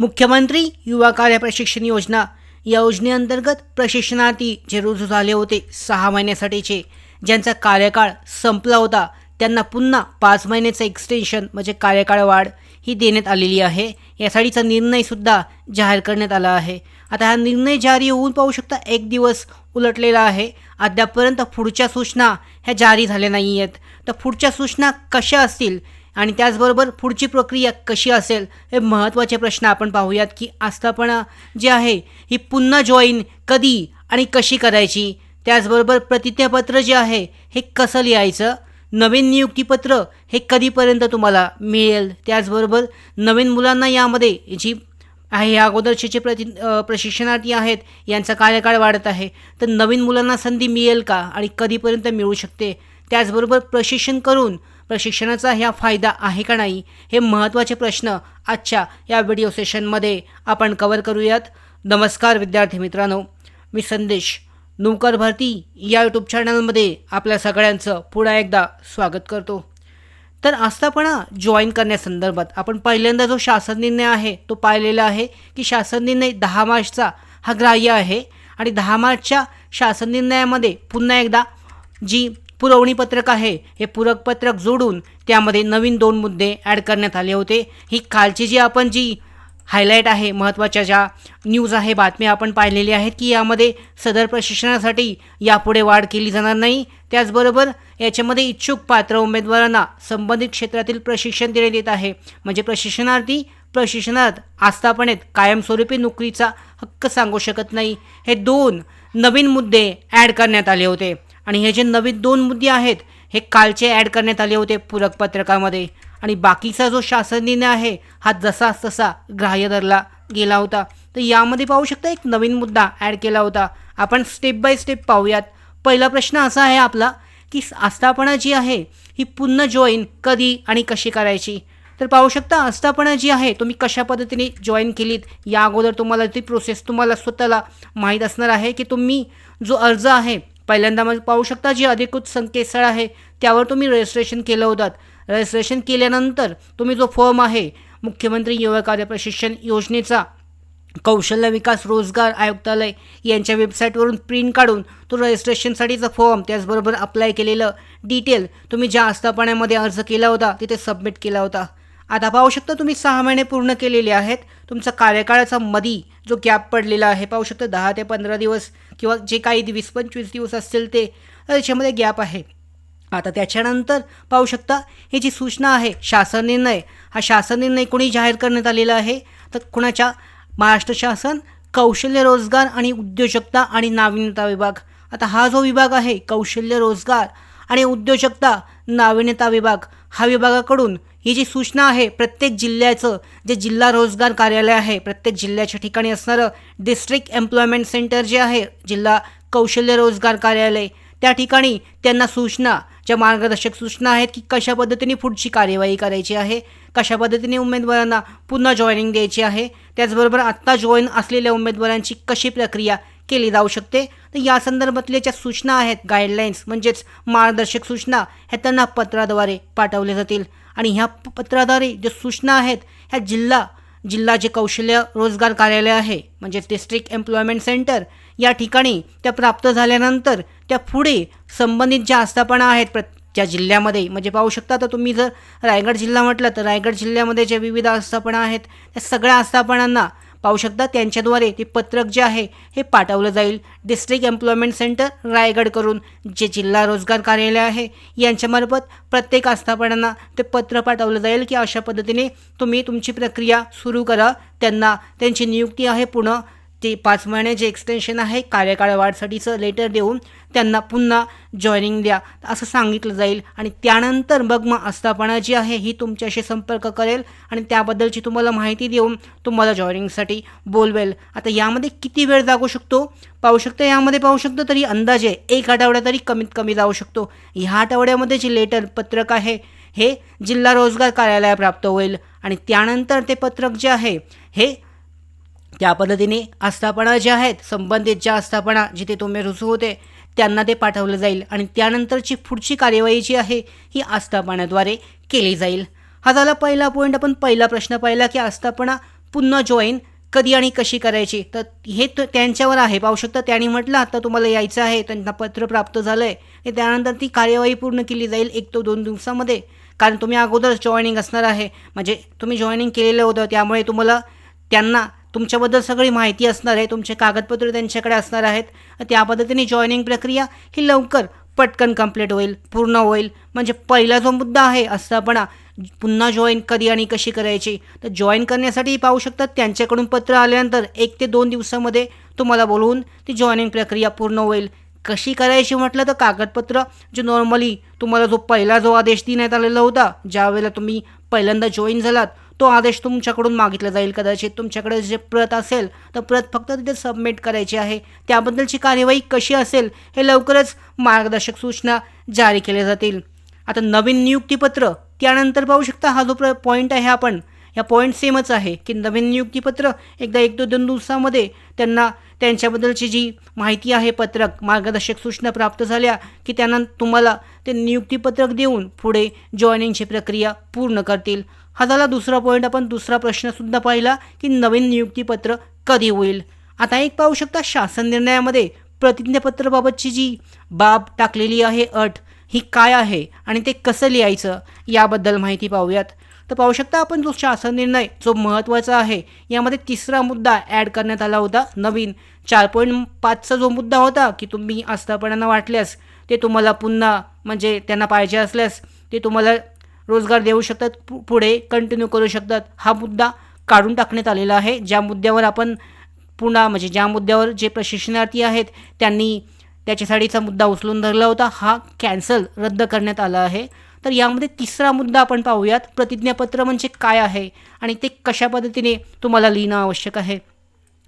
मुख्यमंत्री युवा कार्य प्रशिक्षण योजना. या योजनेअंतर्गत प्रशिक्षणार्थी जे रुजू झाले होते सहा महिन्यासाठीचे ज्यांचा कार्यकाळ संपला होता त्यांना पुन्हा पाच महिन्याचं एक्सटेन्शन म्हणजे कार्यकाळ वाढ ही देण्यात आलेली आहे. यासाठीचा निर्णयसुद्धा जाहीर करण्यात आला आहे. आता हा निर्णय जारी होऊन पाहू शकता एक दिवस उलटलेला आहे. अद्यापर्यंत पुढच्या सूचना ह्या जारी झाल्या नाही आहेत तर पुढच्या सूचना कशा असतील आणि त्याचबरोबर पुढची प्रक्रिया कशी असेल हे महत्त्वाचे प्रश्न आपण पाहूयात की आस्थापना जी आहे ही पुन्हा जॉईन कधी आणि कशी करायची? त्याचबरोबर प्रतिज्ञापत्र जे आहे हे कसं लिहायचं? नवीन नियुक्तीपत्र हे कधीपर्यंत तुम्हाला मिळेल? त्याचबरोबर नवीन मुलांना यामध्ये जी आहे या अगोदरचे जे प्रति प्रशिक्षणार्थी आहेत यांचा कार्यकाळ वाढत आहे तर नवीन मुलांना संधी मिळेल का आणि कधीपर्यंत मिळू शकते? त्याचबरोबर प्रशिक्षण करून प्रशिक्षणाचा ह्या फायदा आहे का नाही हे महत्त्वाचे प्रश्न आजच्या या व्हिडिओ सेशनमध्ये आपण कवर करूयात. नमस्कार विद्यार्थी मित्रांनो. मी संदेश नौकर भरती या यूट्यूब चॅनलमध्ये आपल्या सगळ्यांचं पुन्हा एकदा स्वागत करतो. तर आस्थापना जॉईन करण्यासंदर्भात आपण पहिल्यांदा जो शासन निर्णय आहे तो पाहिलेला आहे की शासन निर्णय दहा मार्चचा हा ग्राह्य आहे आणि दहा मार्चच्या शासन निर्णयामध्ये पुन्हा एकदा जी पुरवणी पत्रक आहे. हे पूरक पत्रक जोडून त्यामध्ये नवीन दोन मुद्दे ॲड करण्यात आले होते. ही कालची जी आपण जी हायलाईट आहे महत्त्वाच्या ज्या न्यूज आहे बातम्या आपण पाहिलेल्या आहेत की यामध्ये सदर प्रशिक्षणासाठी यापुढे वाढ केली जाणार नाही. त्याचबरोबर याच्यामध्ये इच्छुक पात्र उमेदवारांना संबंधित क्षेत्रातील प्रशिक्षण देण्यात येत आहे. म्हणजे प्रशिक्षणार्थी प्रशिक्षणात आस्थापनेत कायमस्वरूपी नोकरीचा हक्क सांगू शकत नाही. हे दोन नवीन मुद्दे ॲड करण्यात आले होते. आणि हे जे नवीन दोन मुद्दे आहेत हे कालचे ॲड करण्यात आले होते पूरक पत्रकामध्ये. आणि बाकीचा जो शासन निर्णय आहे हा जसाच तसा ग्राह्य धरला गेला होता. तर यामध्ये पाहू शकता एक नवीन मुद्दा ॲड केला होता. आपण स्टेप बाय स्टेप पाहूयात. पहिला प्रश्न असा आहे आपला की आस्थापना जी आहे ही पुन्हा जॉईन कधी आणि कशी करायची? तर पाहू शकता आस्थापना जी आहे तुम्ही कशा पद्धतीने जॉईन केलीत? या अगोदर तुम्हाला ती प्रोसेस तुम्हाला स्वतःला माहीत असणार आहे की तुम्ही जो अर्ज आहे पहिल्यांदा मग पाहू शकता जी अधिकृत संकेतस्थळ आहे त्यावर तुम्ही रजिस्ट्रेशन केलं होतात. रजिस्ट्रेशन केल्यानंतर तुम्ही जो फॉर्म आहे मुख्यमंत्री युवा कार्य प्रशिक्षण योजनेचा कौशल्य विकास रोजगार आयुक्तालय यांच्या वेबसाईटवरून प्रिंट काढून तो रजिस्ट्रेशनसाठीचा फॉर्म त्याचबरोबर अप्लाय केलेलं डिटेल तुम्ही ज्या आस्थापनामध्ये अर्ज केला होता तिथे सबमिट केला होता. आता पाहू शकता तुम्ही सहा महिने पूर्ण केलेले आहेत. तुमचा कार्यकाळाचा मधी जो गॅप पडलेला आहे पाहू शकता दहा ते पंधरा दिवस किंवा जे काही वीस पंचवीस दिवस असतील ते त्याच्यामध्ये गॅप आहे. आता त्याच्यानंतर पाहू शकता ही जी सूचना आहे शासन निर्णय हा शासन निर्णय कोणी जाहीर करण्यात आलेला आहे? तर कुणाच्या? महाराष्ट्र शासन कौशल्य रोजगार आणि उद्योजकता आणि नाविन्यता विभाग. आता हा जो विभाग आहे कौशल्य रोजगार आणि उद्योजकता नाविन्यता विभाग हा विभागाकडून ही जी सूचना आहे प्रत्येक जिल्ह्याचं जे जिल्हा रोजगार कार्यालय आहे प्रत्येक जिल्ह्याच्या ठिकाणी असणारं डिस्ट्रिक्ट एम्प्लॉयमेंट सेंटर जे आहे जिल्हा कौशल्य रोजगार कार्यालय त्या ठिकाणी त्यांना सूचना ज्या मार्गदर्शक सूचना आहेत की कशा पद्धतीने पुढची कार्यवाही करायची आहे कशा पद्धतीने उमेदवारांना पुन्हा जॉईनिंग द्यायची आहे त्याचबरोबर आत्ता जॉईन असलेल्या उमेदवारांची कशी प्रक्रिया केली जाऊ शकते तर या संदर्भातल्या ज्या सूचना आहेत गाईडलाईन्स म्हणजेच मार्गदर्शक सूचना ह्या त्यांना पत्राद्वारे पाठवल्या जातील. आणि ह्या पत्राद्वारे ज्या सूचना आहेत ह्या जिल्हा जिल्हा जे कौशल्य रोजगार कार्यालय आहे म्हणजे डिस्ट्रिक्ट एम्प्लॉयमेंट सेंटर या ठिकाणी त्या प्राप्त झाल्यानंतर त्या पुढे संबंधित ज्या आस्थापना आहेत प्र ज्या जिल्ह्यामध्ये म्हणजे पाहू शकता तर तुम्ही जर रायगड जिल्हा म्हटलं तर रायगड जिल्ह्यामध्ये ज्या विविध आस्थापना आहेत त्या सगळ्या आस्थापनांना पाहू शकता त्यांच्याद्वारे ते पत्रक जे आहे हे पाठवलं जाईल. डिस्ट्रिक्ट एम्प्लॉयमेंट सेंटर रायगड करून जे जिल्हा रोजगार कार्यालय आहे यांच्यामार्फत प्रत्येक आस्थापनांना ते पत्र पाठवलं जाईल की अशा पद्धतीने तुम्ही तुमची प्रक्रिया सुरू करा. त्यांना त्यांची नियुक्ती आहे पुन्हा. ते पाच महिने जे एक्सटेन्शन आहे कार्यकाळ वाढसाठीचं लेटर देऊन त्यांना पुन्हा जॉईनिंग द्या असं सांगितलं जाईल. आणि त्यानंतर मग मग आस्थापना जी आहे ही तुमच्याशी संपर्क करेल आणि त्याबद्दलची तुम्हाला माहिती देऊन तुम्हाला जॉईनिंगसाठी बोलवेल. आता यामध्ये किती वेळ जागू शकतो? पाहू शकतो यामध्ये पाहू शकतो तरी अंदाजे एक आठवडा तरी कमीत कमी जाऊ शकतो. ह्या आठवड्यामध्ये जे लेटर पत्रक आहे हे जिल्हा रोजगार कार्यालय प्राप्त होईल. आणि त्यानंतर ते पत्रक जे आहे हे त्या पद्धतीने आस्थापना ज्या आहेत संबंधित ज्या आस्थापना जिथे तुम्ही रुजू होते त्यांना ते पाठवलं जाईल आणि त्यानंतरची पुढची कार्यवाही जी आहे ही आस्थापनाद्वारे केली जाईल. हा झाला पहिला पॉईंट आपण पहिला प्रश्न पाहिला की आस्थापना पुन्हा जॉईन कधी आणि कशी करायची? तर हे त्यांच्यावर आहे. पाहू शकता त्यांनी म्हटलं आता तुम्हाला यायचं आहे त्यांना पत्र प्राप्त झालं आहे त्यानंतर ती कार्यवाही पूर्ण केली जाईल एक तो दोन दिवसामध्ये. कारण तुम्ही अगोदरच जॉईनिंग असणार आहे. म्हणजे तुम्ही जॉईनिंग केलेलं होतं त्यामुळे तुम्हाला त्यांना तुमच्याबद्दल सगळी माहिती असणार आहे तुमचे कागदपत्र त्यांच्याकडे असणार आहेत. त्या पद्धतीने जॉईनिंग प्रक्रिया ही लवकर पटकन कंप्लीट होईल पूर्ण होईल. म्हणजे पहिला जो मुद्दा आहे असतापणा पुन्हा जॉईन कधी आणि कशी करायची? तर जॉईन करण्यासाठी पाहू शकतात. त्यांच्याकडून पत्र आल्यानंतर एक ते दोन दिवसामध्ये तुम्हाला बोलवून ती जॉईनिंग प्रक्रिया पूर्ण होईल. कशी करायची म्हटलं तर कागदपत्र जे नॉर्मली तुम्हाला जो पहिला जो आदेश देण्यात आलेला होता ज्यावेळेला तुम्ही पहिल्यांदा जॉईन झालात तो आदेश तुमच्याकडून मागितला जाईल. कदाचित तुमच्याकडे जे प्रत असेल तर प्रत फक्त तिथे सबमिट करायची आहे. त्याबद्दलची कार्यवाही कशी असेल हे लवकरच मार्गदर्शक सूचना जारी केल्या जातील. आता नवीन नियुक्तीपत्र त्यानंतर पाहू शकता हा जो प्र पॉईंट आहे आपण या पॉईंट सेमच आहे की नवीन नियुक्तीपत्र एकदा एक दो दोन दिवसामध्ये त्यांना त्यांच्याबद्दलची जी माहिती आहे पत्रक मार्गदर्शक सूचना प्राप्त झाल्या की त्यांना तुम्हाला ते नियुक्तीपत्रक देऊन पुढे जॉईनिंगची प्रक्रिया पूर्ण करतील. हा झाला दुसरा पॉईंट आपण दुसरा प्रश्नसुद्धा पाहिला की नवीन नियुक्तीपत्र कधी होईल? आता एक पाहू शकता शासन निर्णयामध्ये प्रतिज्ञापत्राबाबतची जी बाब टाकलेली आहे अट ही काय आहे आणि ते कसं लिहायचं याबद्दल माहिती पाहूयात. तर पाहू शकता आपण जो शासन निर्णय जो महत्त्वाचा आहे यामध्ये तिसरा मुद्दा ॲड करण्यात आला होता नवीन. चार पॉईंट पाचचा जो मुद्दा होता की तुम्ही आस्थापनांना वाटल्यास ते तुम्हाला पुन्हा म्हणजे त्यांना पाहिजे असल्यास ते तुम्हाला रोजगार देऊ शकतात पु पुढे कंटिन्यू करू शकतात. हा मुद्दा काढून टाकण्यात आलेला आहे. ज्या मुद्द्यावर आपण पुन्हा म्हणजे ज्या मुद्द्यावर जे प्रशिक्षणार्थी आहेत त्यांनी त्याच्यासाठीचा मुद्दा उचलून धरला होता हा कॅन्सल रद्द करण्यात आला आहे. तर यामध्ये तिसरा मुद्दा आपण पाहूयात. प्रतिज्ञापत्र म्हणजे काय आहे आणि ते कशा पद्धतीने तुम्हाला लिहिणं आवश्यक आहे?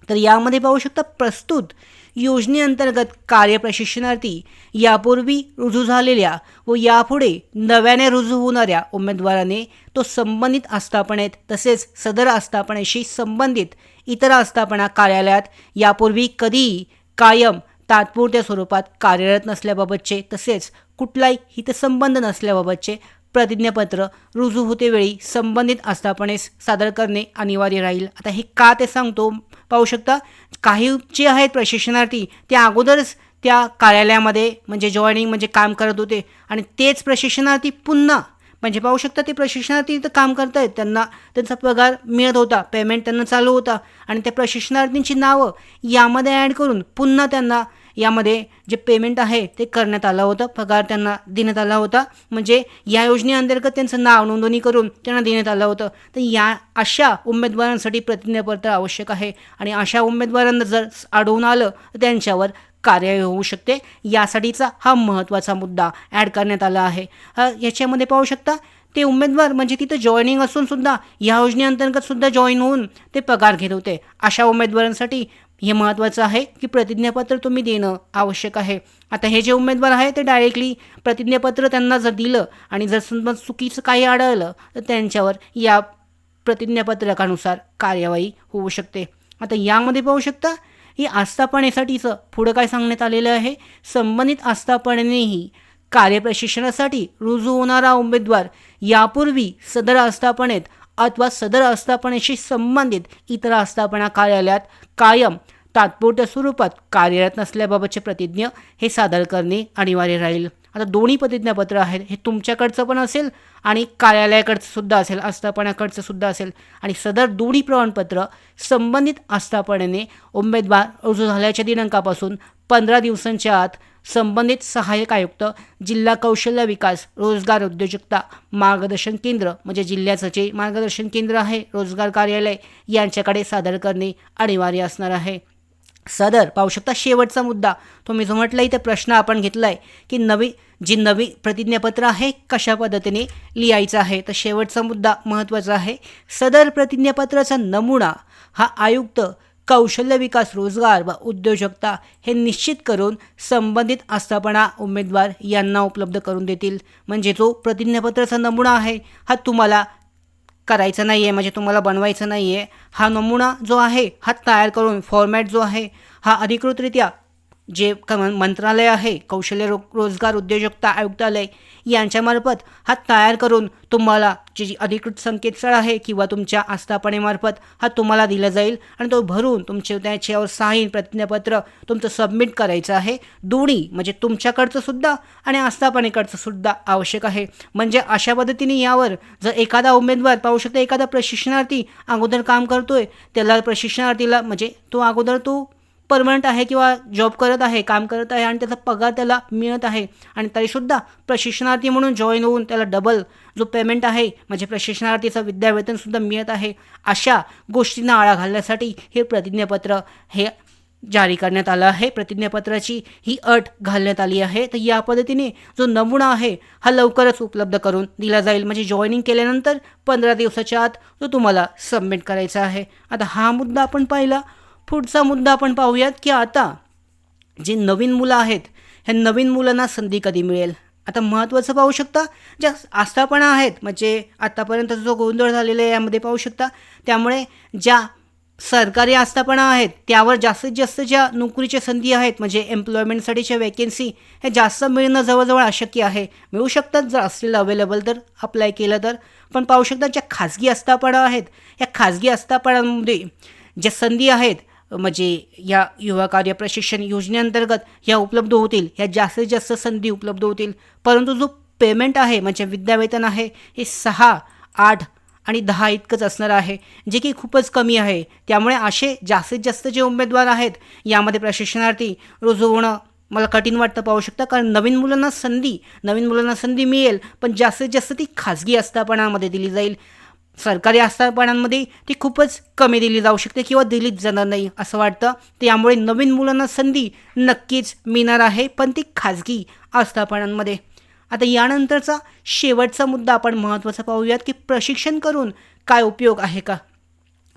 तर यामध्ये पाहू शकता प्रस्तुत योजनेअंतर्गत कार्यप्रशिक्षणार्थी यापूर्वी रुजू झालेल्या व यापुढे नव्याने रुजू होणाऱ्या उमेदवाराने तो संबंधित आस्थापनेत तसेच सदर आस्थापनेशी संबंधित इतर आस्थापना कार्यालयात यापूर्वी कधीही कायम तात्पुरत्या स्वरूपात कार्यरत नसल्याबाबतचे तसेच कुठलाही हितसंबंध नसल्याबाबतचे प्रतिज्ञापत्र रुजू होतेवेळी संबंधित आस्थापनेस सादर करणे अनिवार्य राहील. आता हे का ते सांगतो? पाहू शकता. काही जे आहेत प्रशिक्षणार्थी ते अगोदरच त्या कार्यालयामध्ये म्हणजे जॉईनिंग म्हणजे काम करत होते. आणि तेच प्रशिक्षणार्थी पुन्हा म्हणजे पाहू शकता ते प्रशिक्षणार्थी इथं काम करत आहेत त्यांना त्यांचा पगार मिळत होता पेमेंट त्यांना चालू होता. आणि त्या प्रशिक्षणार्थींची नावं यामध्ये ॲड करून पुन्हा त्यांना यामध्ये जे पेमेंट आहे ते करण्यात आलं होतं. पगार त्यांना देण्यात आला होता. म्हणजे या योजनेअंतर्गत त्यांचं नाव नोंदणी करून त्यांना देण्यात आलं होतं. तर या अशा उमेदवारांसाठी प्रतिज्ञापत्र आवश्यक आहे. आणि अशा उमेदवारांना जर आढळून आलं तर त्यांच्यावर कार्यवाही होऊ शकते. यासाठीचा हा महत्त्वाचा मुद्दा ॲड करण्यात आला आहे. याच्यामध्ये पाहू शकता ते उमेदवार म्हणजे तिथं जॉईनिंग असून सुद्धा या योजनेअंतर्गत सुद्धा जॉईन होऊन ते पगार घेत होते. अशा उमेदवारांसाठी हे महत्त्वाचं आहे की प्रतिज्ञापत्र तुम्ही देणं आवश्यक आहे. आता हे जे उमेदवार आहे ते डायरेक्टली प्रतिज्ञापत्र त्यांना जर दिलं आणि जर समजा चुकीचं काही आढळलं तर त्यांच्यावर या प्रतिज्ञापत्रकानुसार कार्यवाही होऊ शकते. आता यामध्ये पाहू शकता ही आस्थापनेसाठीचं पुढं काय सांगण्यात आलेलं आहे? संबंधित आस्थापनेनेही कार्यप्रशिक्षणासाठी रुजू होणारा उमेदवार यापूर्वी सदर आस्थापनेत अथवा सदर आस्थापनेशी संबंधित इतर आस्थापना कार्यालयात कायम तात्पुरत्या स्वरूपात कार्यरत नसल्याबाबतचे प्रतिज्ञ हे सादर करणे अनिवार्य राहील. आता दोन्ही प्रतिज्ञापत्र आहेत. हे तुमच्याकडचं पण असेल आणि कार्यालयाकडचं सुद्धा असेल आस्थापनाकडचं सुद्धा असेल. आणि सदर दोन्ही प्रमाणपत्र संबंधित आस्थापनेने उमेदवार रुजू झाल्याच्या दिनांकापासून पंधरा दिवसांच्या आत संबंधित सहाय्यक आयुक्त जिल्हा कौशल्य विकास रोजगार उद्योजकता मार्गदर्शन केंद्र म्हणजे जिल्ह्याचं जे मार्गदर्शन केंद्र आहे रोजगार कार्यालय यांच्याकडे सादर करणे अनिवार्य असणार आहे. सदर पाहू शकता शेवटचा मुद्दा. तो मी जो म्हटलं इथे प्रश्न आपण घेतला आहे की नवी जी नवी प्रतिज्ञापत्र आहे कशा पद्धतीने लिहायचं आहे? तर शेवटचा मुद्दा महत्त्वाचा आहे. सदर प्रतिज्ञापत्राचा नमुना हा आयुक्त कौशल्य विकास रोजगार व उद्योजकता हे निश्चित करून संबंधित आस्थापना उमेदवार यांना उपलब्ध करून देतील. म्हणजे जो प्रतिज्ञापत्राचा नमुना आहे. हा तुम्हाला करायचा नाही आहे म्हणजे तुम्हाला बनवायचा नाही आहे हा नमुना जो आहे हा तयार करून फॉर्मॅट जो आहे हा अधिकृतरित्या जे क मंत्रालय आहे कौशल्य रो रोजगार उद्योजकता आयुक्तालय यांच्यामार्फत हा तयार करून तुम्हाला जे जी अधिकृत संकेतस्थळ आहे किंवा तुमच्या आस्थापनेमार्फत हा तुम्हाला दिला जाईल आणि तो भरून तुमचे त्याच्यावर साईन प्रतिज्ञापत्र तुमचं सबमिट करायचं आहे. दोन्ही म्हणजे तुमच्याकडचं सुद्धा आणि आस्थापनेकडचं सुद्धा आवश्यक आहे. म्हणजे अशा पद्धतीने यावर जर एखादा उमेदवार पाहू शकता एखादा प्रशिक्षणार्थी अगोदर काम करतोय त्याला प्रशिक्षणार्थीला म्हणजे तो अगोदर तो परमनंट आहे किंवा जॉब करत आहे काम करत आहे आणि त्याचा पगार त्याला मिळत आहे आणि तरीसुद्धा प्रशिक्षणार्थी म्हणून जॉईन होऊन त्याला डबल जो पेमेंट आहे म्हणजे प्रशिक्षणार्थीचं विद्यावेतनसुद्धा मिळत आहे अशा गोष्टींना आळा घालण्यासाठी हे प्रतिज्ञापत्र हे जारी करण्यात आलं आहे. प्रतिज्ञापत्राची ही अट घालण्यात आली आहे. तर या पद्धतीने जो नमुना आहे हा लवकरच उपलब्ध करून दिला जाईल. म्हणजे जॉईनिंग केल्यानंतर पंधरा दिवसाच्या आत तो तुम्हाला सबमिट करायचा आहे. आता हा मुद्दा आपण पाहिला. पुढचा मुद्दा आपण पाहूयात की आता जे नवीन मुलं आहेत ह्या नवीन मुलांना संधी कधी मिळेल? आता महत्त्वाचं पाहू शकता ज्या आस्थापना आहेत म्हणजे आत्तापर्यंत जो गोंधळ झालेला आहे यामध्ये पाहू शकता त्यामुळे ज्या सरकारी आस्थापना आहेत त्यावर जास्तीत जास्त ज्या नोकरीच्या संधी आहेत म्हणजे एम्प्लॉयमेंटसाठीच्या वॅकेन्सी हे जास्त मिळणं जवळजवळ अशक्य आहे. मिळू शकतात जर असलेलं अवेलेबल तर अप्लाय केलं तर. पण पाहू शकता ज्या खाजगी आस्थापना आहेत या खाजगी आस्थापनांमध्ये ज्या संधी आहेत म्हणजे या युवा कार्य प्रशिक्षण योजनेअंतर्गत ह्या उपलब्ध होतील ह्या जास्तीत जास्त संधी उपलब्ध होतील. परंतु जो पेमेंट आहे म्हणजे विद्यावेतन आहे हे सहा आठ आणि दहा इतकंच असणार आहे जे की खूपच कमी आहे. त्यामुळे असे जास्तीत जास्त जे उमेदवार आहेत यामध्ये प्रशिक्षणार्थी रुजू होणं मला कठीण वाटतं पाहू शकता कारण नवीन मुलांना संधी नवीन मुलांना संधी मिळेल पण जास्तीत जास्त ती खाजगी आस्थापनामध्ये दिली जाईल. सरकारी आस्थापनांमध्ये ती खूपच कमी दिली जाऊ शकते किंवा दिलीच जाणार नाही असं वाटतं. त्यामुळे नवीन मुलांना संधी नक्कीच मिळणार आहे पण ती खाजगी आस्थापनांमध्ये. आता यानंतरचा शेवटचा मुद्दा आपण महत्त्वाचा पाहूयात की प्रशिक्षण करून काय उपयोग आहे का?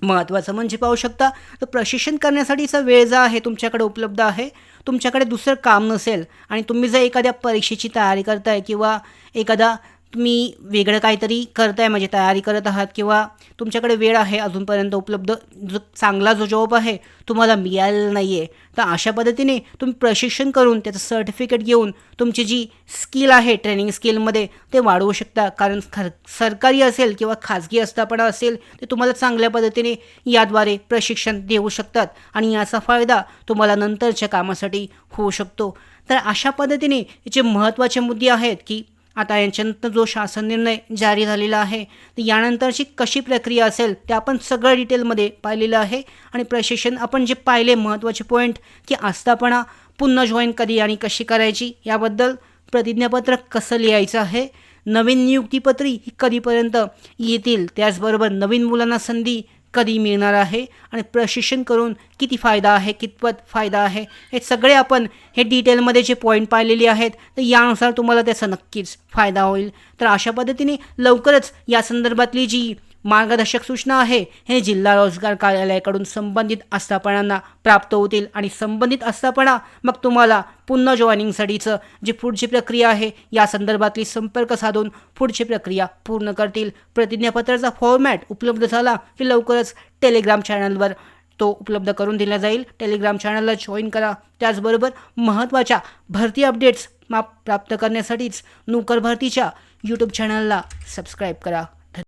महत्त्वाचं म्हणजे पाहू शकता तर प्रशिक्षण करण्यासाठीचा वेळ जो आहे तुमच्याकडे उपलब्ध आहे. तुमच्याकडे दुसरं काम नसेल आणि तुम्ही जर एखाद्या परीक्षेची तयारी करताय किंवा एखादा तुम्ही वेगळं काहीतरी करताय म्हणजे तयारी करत आहात किंवा तुमच्याकडे वेळ आहे अजूनपर्यंत उपलब्ध जो चांगला जो जॉब आहे तुम्हाला मिळालेला नाही आहे तर अशा पद्धतीने तुम्ही प्रशिक्षण करून त्याचं सर्टिफिकेट घेऊन तुमची जी स्किल आहे ट्रेनिंग स्किलमध्ये ते वाढवू शकता. कारण खर सरकारी असेल किंवा खाजगी आस्थापना असेल ते तुम्हाला चांगल्या पद्धतीने याद्वारे प्रशिक्षण देऊ शकतात आणि याचा फायदा तुम्हाला नंतरच्या कामासाठी होऊ शकतो. तर अशा पद्धतीने याचे महत्त्वाचे मुद्दे आहेत की आता यांच्यानंतर जो शासन निर्णय जारी झालेला आहे तर यानंतरची कशी प्रक्रिया असेल ते आपण सगळं डिटेलमध्ये पाहिलेलं आहे. आणि प्रशिक्षण आपण जे पाहिले महत्त्वाचे पॉईंट की आस्थापना पुन्हा जॉईन कधी आणि कशी करायची याबद्दल प्रतिज्ञापत्र कसं लिहायचं आहे नवीन नियुक्तीपत्री ही कधीपर्यंत येतील त्याचबरोबर नवीन मुलांना संधी कधी मिळणार आहे आणि प्रशिक्षण करून किती फायदा आहे कितपत फायदा आहे हे सगळे आपण हे डिटेलमध्ये जे पॉईंट पाहिलेले आहेत तर यानुसार तुम्हाला त्याचा नक्कीच फायदा होईल. तर अशा पद्धतीने लवकरच या संदर्भातली जी मार्गदर्शक सूचना आहे. हे जिल्हा रोजगार कार्यालयाकडून संबंधित आस्थापनांना प्राप्त होतील आणि संबंधित आस्थापना मग तुम्हाला पुन्हा जॉईनिंगसाठीचं जी पुढची प्रक्रिया आहे या संदर्भातली संपर्क साधून पुढची प्रक्रिया पूर्ण करतील. प्रतिज्ञापत्राचा फॉर्मॅट उपलब्ध झाला की लवकरच टेलिग्राम चॅनलवर तो उपलब्ध करून दिला जाईल. टेलिग्राम चॅनलला जॉईन करा. त्याचबरोबर महत्त्वाच्या भरती अपडेट्स माप प्राप्त करण्यासाठीच नोकर भरतीच्या यूट्यूब चॅनलला सबस्क्राईब करा.